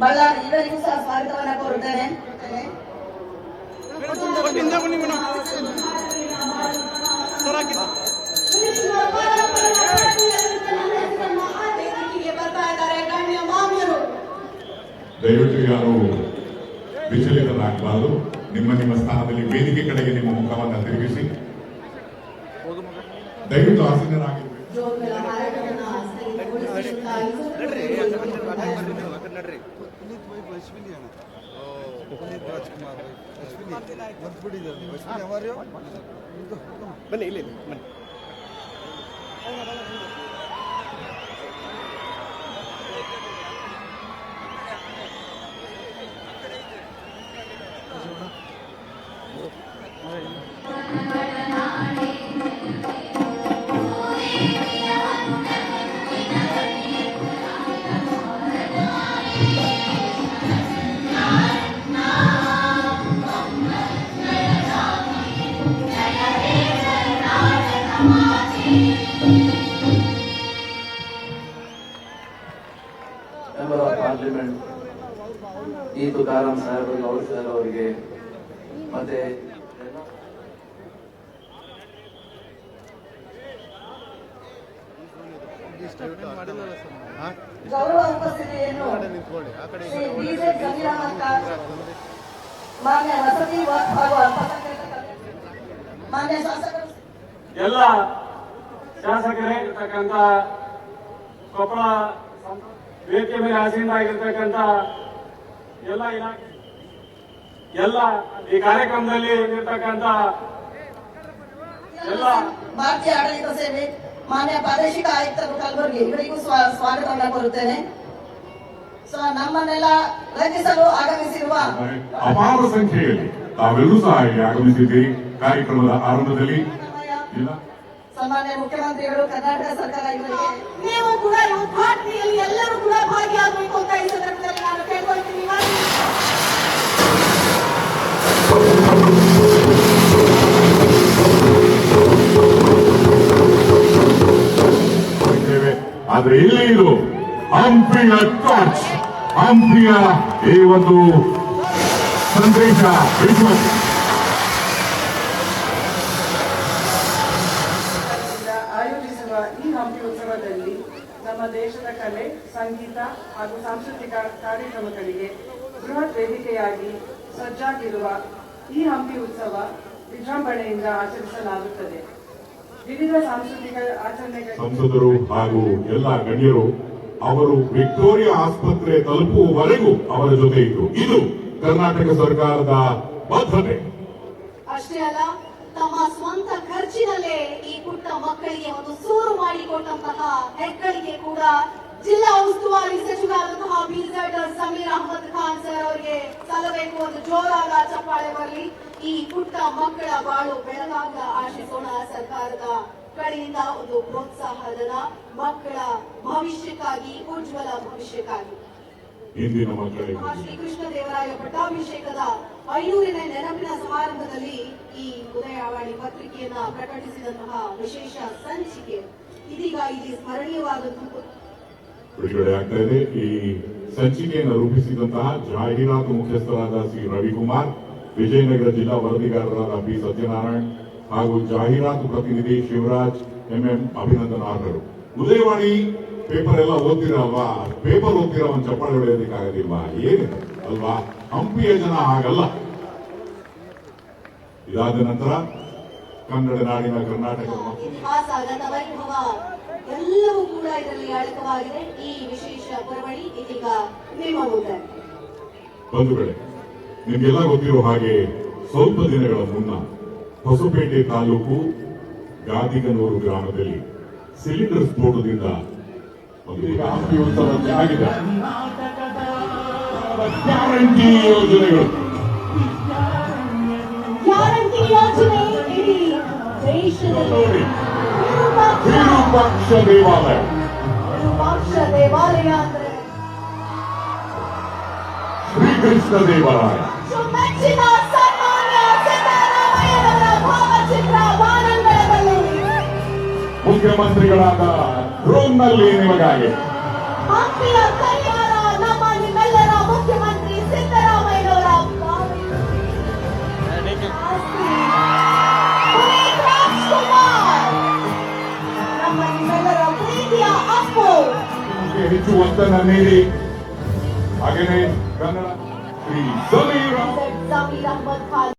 ಬಳ್ಳಾರಿ ಇವರಿಗೂ ಸಹ ಸ್ವಾಗತವನ್ನ ಕೋರುತ್ತೇನೆ. ದಯವಿಟ್ಟು ಯಾರು ವಿಚಲಿತರಾಗಬಾರದು. ನಿಮ್ಮ ನಿಮ್ಮ ಸ್ಥಾನದಲ್ಲಿ ವೇದಿಕೆ ಕಡೆಗೆ ನಿಮ್ಮ ಮುಖವನ್ನು ತಿರುಗಿಸಿ. ದಯವಿಟ್ಟು ಆಸೀನರಾಗಿರ್ಬೇಕು पुरे पुनीतभाई वैश्विनी ആണ് ഓ പുനീത് രാജ്കുമാർ വൈശ്വിനി മറുപടി വൈശ്വിനി അവരെയോ ഇല്ല ഇല്ല ഇല്ല മതി Thank you. ಪಾರ್ಲಿಮೆಂಟ್ ಈ ತುಕಾರಾಮ್ ಸಾಹೇಬ್ ಗೌಡ್ ಸರ್ ಅವರಿಗೆ. ಮತ್ತೆ ಗೌರವ ಉಪಸ್ಥಿತಿಯನ್ನು ಮಾನ್ಯ ವಸತಿ ಹಾಗೂ ಮಾನ್ಯ ಶಾಸಕರು. ಎಲ್ಲ ಶಾಸಕರೇ ಇರ್ತಕ್ಕಂಥ ಕೊಪ್ಪಳ ವೇದಿಕೆ ಮೇಲೆ ಆಸೀನರಾಗಿರ್ತಕ್ಕಂಥ ಎಲ್ಲ ಇಲಾಖೆ ಎಲ್ಲ ಈ ಕಾರ್ಯಕ್ರಮದಲ್ಲಿ ಇರ್ತಕ್ಕಂತ ಎಲ್ಲ ಭಾರತೀಯ ಆಡಳಿತ ಸೇವೆ ಮಾನ್ಯ ಪ್ರಾದೇಶಿಕ ಆಯುಕ್ತರು ಕಲಬುರಗಿ ಇವರಿಗೂ ಸ್ವಾ- ಸ್ವಾಗತವನ್ನ ಕೋರುತ್ತೇನೆ. ಸೊ ನಮ್ಮನ್ನೆಲ್ಲ ರಚಿಸಲು ಆಗಮಿಸಿರುವ ಅಪಾರ ಸಂಖ್ಯೆಯಲ್ಲಿ ತಾವೆಲ್ಲರೂ ಸಹ ಇಲ್ಲಿ ಆಗಮಿಸಿದ್ದೀರಿ. ಕಾರ್ಯಕ್ರಮದ ಆರಂಭದಲ್ಲಿ ಇಲ್ಲ. ಸನ್ಮಾನ್ಯ ಮುಖ್ಯಮಂತ್ರಿಗಳು ಕರ್ನಾಟಕ ಸರ್ಕಾರ ಇವರಿಗೆ ಆದ್ರೆ ಇಲ್ಲಿ ಇದು ಹಂಪಿಯ ಟಾರ್ಚ್ ಹಂಪಿಯ ಈ ಒಂದು ಸಂದೇಶ ಹಂಪಿ ಉತ್ಸವದಲ್ಲಿ ನಮ್ಮ ದೇಶದ ಕಲೆ, ಸಂಗೀತ ಹಾಗೂ ಸಾಂಸ್ಕೃತಿಕ ಕಾರ್ಯಕ್ರಮಗಳಿಗೆ ಬೃಹತ್ ವೇದಿಕೆಯಾಗಿ ಸಜ್ಜಾಗಿರುವ ಈ ಹಂಪಿ ಉತ್ಸವ ವಿಜೃಂಭಣೆಯಿಂದ ಆಚರಿಸಲಾಗುತ್ತದೆ. ಸಂಸದರು ಹಾಗೂ ಎಲ್ಲ ಗಣ್ಯರು ಅವರು ವಿಕ್ಟೋರಿಯಾ ಆಸ್ಪತ್ರೆ ತಲುಪುವವರೆಗೂ ಅವರ ಜೊತೆ ಇದ್ರು. ಇದು ಕರ್ನಾಟಕ ಸರ್ಕಾರದ ಬದ್ಧತೆ. ಅಷ್ಟೇ ಅಲ್ಲ ತಮ್ಮ ಸ್ವಂತ ಖರ್ಚಿನಲ್ಲೇ ಈ ಪುಟ್ಟ ಮಕ್ಕಳಿಗೆ ಒಂದು ಸೂರು ಮಾಡಿಕೊಟ್ಟಂತಹ ಹೆಗ್ಗಳಿಗೆ ಕೂಡ ಜಿಲ್ಲಾ ಉಸ್ತುವಾರಿ ಸಚಿವರಾದಂತಹ B Z Zameer Ahmed Khan sir ಅವರಿಗೆ ಸಲ್ಲಬೇಕು ಒಂದು ಜೋರಾದ ಚಪ್ಪಾಳೆ ಬರಲಿ. ಈ ಪುಟ್ಟ ಮಕ್ಕಳ ಬಾಳು ಬೆಳಗಾಗ ಆಶಿಸೋಣ ಸರ್ಕಾರದ ಕಡೆಯಿಂದ ಒಂದು ಪ್ರೋತ್ಸಾಹಧನ ಮಕ್ಕಳ ಭವಿಷ್ಯಕ್ಕಾಗಿ ಉಜ್ವಲ ಭವಿಷ್ಯಕ್ಕಾಗಿ. ಶ್ರೀ ಕೃಷ್ಣ ಶ್ರೀಕೃಷ್ಣ ದೇವರಾಯ ಪಟ್ಟಾಭಿಷೇಕದ ಐನೂರನೇ ನೆನಪಿನ ಸಮಾರಂಭದಲ್ಲಿ ಈ ಉದಯವಾಣಿ ಪತ್ರಿಕೆಯನ್ನ ಪ್ರಕಟಿಸಿದಂತಹ ವಿಶೇಷ ಸಂಚಿಕೆ. ಇದೀಗ ಇಲ್ಲಿ ಸ್ಮರಣೀಯವಾದಂತಹ ಬಿಡುಗಡೆ ಆಗ್ತಾ ಇದೆ. ಈ ಸಂಚಿಕೆಯನ್ನು ರೂಪಿಸಿದಂತಹ ಜಾಹೀರಾತು ಮುಖ್ಯಸ್ಥರಾದ ಸಿ ರವಿಕುಮಾರ್ ವಿಜಯನಗರ ಜಿಲ್ಲಾ ವರದಿಗಾರರಾದ ಬಿ ಸತ್ಯನಾರಾಯಣ್ ಹಾಗೂ ಜಾಹೀರಾತು ಪ್ರತಿನಿಧಿ ಶಿವರಾಜ್ ಎಂಎಂ ಅಭಿನಂದನಾರ್ಹರು ಉದಯವಾಣಿ ಪೇಪರ್ ಎಲ್ಲ ಓದ್ತಿರಲ್ವಾ ಪೇಪರ್ ಓದ್ತಿರೋ ಒಂದು ಚಪ್ಪಾಳೆ ಹೊಡೆಯೋದಕ್ಕಾಗೋದಿಲ್ವಾ ಏನಿದೆ? ಅಲ್ವಾ? ಹಂಪಿಯ ಜನ ಹಾಗಲ್ಲ. ಇದಾದ ನಂತರ ಕನ್ನಡ ನಾಡಿನ ಕರ್ನಾಟಕ. ಮತ್ತು ಇತಿಹಾಸ ಗತವೈಭವ ಎಲ್ಲವೂ ಕೂಡ ಇದರಲ್ಲಿ ಅಡಕವಾಗಿದೆ ಈ ವಿಶೇಷ ಪರವಳಿ ಇದೀಗ ನಿಮ್ಮ ಮುಂದೆ ಬಂಧುಗಳೇ ನಿಮಗೆಲ್ಲ ಗೊತ್ತಿರೋ ಹಾಗೆ ಸ್ವಲ್ಪ ದಿನಗಳ ಮುನ್ನ ಹೊಸಪೇಟೆ ತಾಲೂಕು ಗಾದಿಗನೂರು ಗ್ರಾಮದಲ್ಲಿ ಸಿಲಿಂಡರ್ ಸ್ಫೋಟದಿಂದ ಒಂದು ಹಂಪಿ ಆಗಿದೆ ಗ್ಯಾರಂಟಿ ಯೋಜನೆಗಳು. ನೋಡಿ. ವಿರೂಪಾಕ್ಷ ದೇವಾಲಯ. ಶ್ರೀಕೃಷ್ಣ ದೇವಾಲಯ. ಸುಮಚ್ಚಿನ ಸನ್ಮಾನ್ಯ ಸಿದ್ದರಾಮಯ್ಯನವರ ಭಾವಚಿತ್ರ ವಾರಂಗಳದಲ್ಲಿ ಮುಖ್ಯಮಂತ್ರಿಗಳಾದ ರೂಮ್ನಲ್ಲಿ ನಿಮಗಾಗಿ ನಮ್ಮ ನಿಮ್ಮೆಲ್ಲರ ಮುಖ್ಯಮಂತ್ರಿ ಹೆಚ್ಚು ಒತ್ತನ್ನು ನೀಡಿ. ಹಾಗೆಯೇ ಕನ್ನಡ ಶ್ರೀ ಸಮೀರ ಜಮೀರ್ ಅಹಮದ್ ಖಾನ್